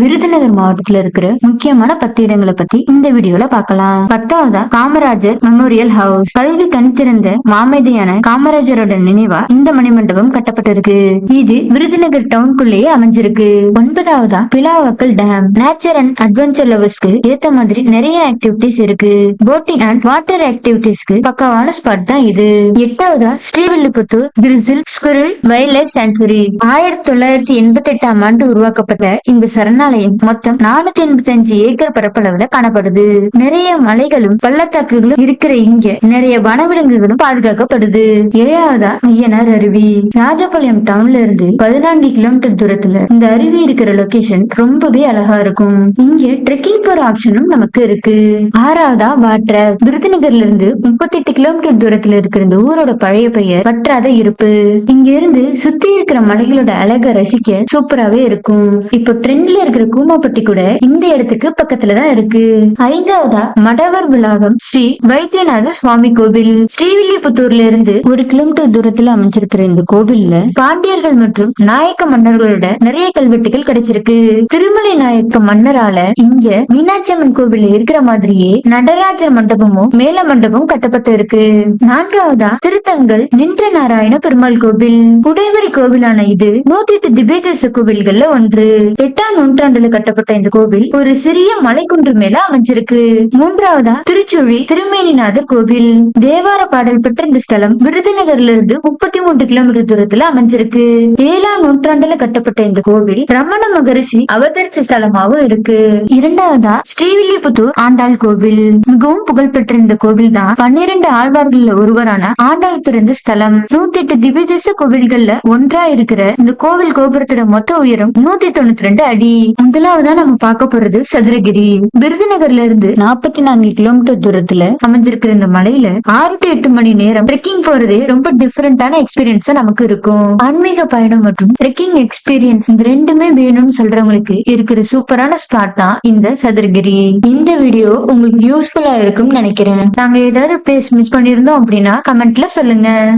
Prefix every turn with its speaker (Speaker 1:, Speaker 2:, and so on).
Speaker 1: விருதுநகர் மாவட்டத்துல இருக்கிற முக்கியமான பத்து இடங்களை பத்தி இந்த வீடியோல பாக்கலாம் பத்தாவதா காமராஜர் மெமோரியல் ஹவுஸ் கல்வி கண் திறந்த மாமேதையான காமராஜரோட நினைவா இந்த மணிமண்டபம் கட்டப்பட்டிருக்கு. இது விருதுநகர் டவுனுக்குள்ளேயே அமைஞ்சிருக்கு. ஒன்பதாவதா Pilavakkal dam nature and adventure லவர்ஸ்க்கு ஏத்த மாதிரி நிறைய ஆக்டிவிட்டிஸ் இருக்கு. போட்டிங் அண்ட் வாட்டர் ஆக்டிவிட்டிஸ்க்கு பக்காவான ஸ்பாட் தான் இது. எட்டாவதா Srivilliputhur grizzled squirrel wildlife sanctuary ஆயிரத்தி தொள்ளாயிரத்தி எண்பத்தி எட்டாம் ஆண்டு உருவாக்கப்பட்ட இந்த சரணாலயம் மொத்தம் நானூத்தி எண்பத்தி அஞ்சு ஏக்கர் பரப்பளவுல காணப்படுது. நிறைய மலைகளும் பள்ளத்தாக்குகளும் இருக்கிற இங்க நிறைய வனவிலங்குகளும் பாதுகாக்கப்படுது. ஏழாவதா ஐயனார் அருவி. ராஜபாளையம் டவுன்ல இருந்து பதினான்கு கிலோமீட்டர் தூரத்துல இந்த அருவி இருக்கிற லொகேஷன் ரொம்பவே அழகா இருக்கும். இங்க ட்ரெக்கிங் போற ஆப்ஷனும் நமக்கு இருக்கு. ஆறாவதா வாட்டர் விருதுநகர்ல இருந்து முப்பத்தி எட்டு கிலோமீட்டர் தூரத்துல இருக்கிற இந்த ஊரோட பழைய பெயர் வற்றாத இருப்பு. இங்க இருந்து சுத்தி இருக்கிற மலைகளோட அழகை ரசிக்க சூப்பராவே இருக்கும். இப்போ ட்ரெண்ட்ல இருக்கிற கூமாப்பட்டி கூட இந்த இடத்துக்கு பக்கத்துலதான் இருக்கு. ஐந்தாவதா மடவர் விளாகம் ஸ்ரீ வைத்தியநாத சுவாமி கோவில். ஸ்ரீவில்லிபுத்தூர்ல இருந்து ஒரு கிலோமீட்டர் தூரத்துல அமைஞ்சிருக்கிற இந்த கோவில்ல பாண்டியர்கள் மற்றும் நாயக்க மன்னர்களோட நிறைய கல்வெட்டுகள் கிடைச்சிருக்கு. திருமலை நாயக்க மன்னரால இங்க மீனாட்சி அம்மன் கோவில்ல இருக்கிற மாதிரியே நடராஜர் மண்டபமும் மேல மண்டபம் கட்டப்பட்டு இருக்கு நான்காவதா திருத்தங்கல் நின்ற நாராயண பெருமாள் கோவில். குடைவரி கோவிலான இது நூத்தி எட்டு திவ்யதேச கோவில்கள்ல ஒன்று. எட்டாம் நூற்றாண்டுல கட்டப்பட்ட இந்த கோவில் ஒரு சிறிய மலைக்குன்று மேல அமைஞ்சிருக்கு. மூன்றாவதா திருச்சுழி திருமேனிநாதர் கோவில். தேவார பாடல் பெற்ற இந்த ஸ்தலம் விருதுநகர்ல இருந்து முப்பத்தி மூன்று கிலோமீட்டர் தூரத்துல அமைஞ்சிருக்கு. ஏழாம் நூற்றாண்டுல கட்டப்பட்ட இந்த கோவில் ரமண மகரிஷி அவதரிச்ச ஸ்தலமாவும் இருக்கு. இரண்டாவதா ஸ்ரீவில்லிபுத்தூர் ஆண்டாள் கோவில். மிகவும் புகழ்பெற்ற இந்த கோவில் தான் பன்னிரண்டு ஆழ்வார்கள்ல ஒருவரான ஆண்டாள் பிறந்த ஸ்தலம். நூத்தி எட்டு திவ்யதேச கோவில்கள்ல ஒன்றா இருக்கிற இந்த கோவில் கோபுரத்தோட மொத்த உயரம் நூத்தி தொண்ணூத்தி ரெண்டு அடி. முதலாவதா நம்ம பார்க்க போறது சதுரகிரி. விருதுநகர்ல இருந்து நாற்பத்தி நான்கு கிலோமீட்டர் தூரத்துல அமைஞ்சிருக்கிற இந்த மலையில ஆறு டு எட்டு மணி நேரம் ட்ரெக்கிங் போறதே ரொம்ப டிஃபரெண்டான எக்ஸ்பீரியன்ஸா நமக்கு இருக்கும். ஆன்மீக பயணம் மற்றும் ட்ரெக்கிங் எக்ஸ்பீரியன்ஸ் இந்த ரெண்டுமே வேணும்னு சொல்றவங்களுக்கு இருக்கிற சூப்பரான ஸ்பாட் தான் இந்த சதுரகிரி. இந்த வீடியோ உங்களுக்கு யூஸ்ஃபுல்லா இருக்கும்னு நினைக்கிறேன். நாங்க ஏதாவது பேஸ் மிஸ் பண்ணிருந்தோம் அப்படின்னா கமெண்ட்ல சொல்லுங்க.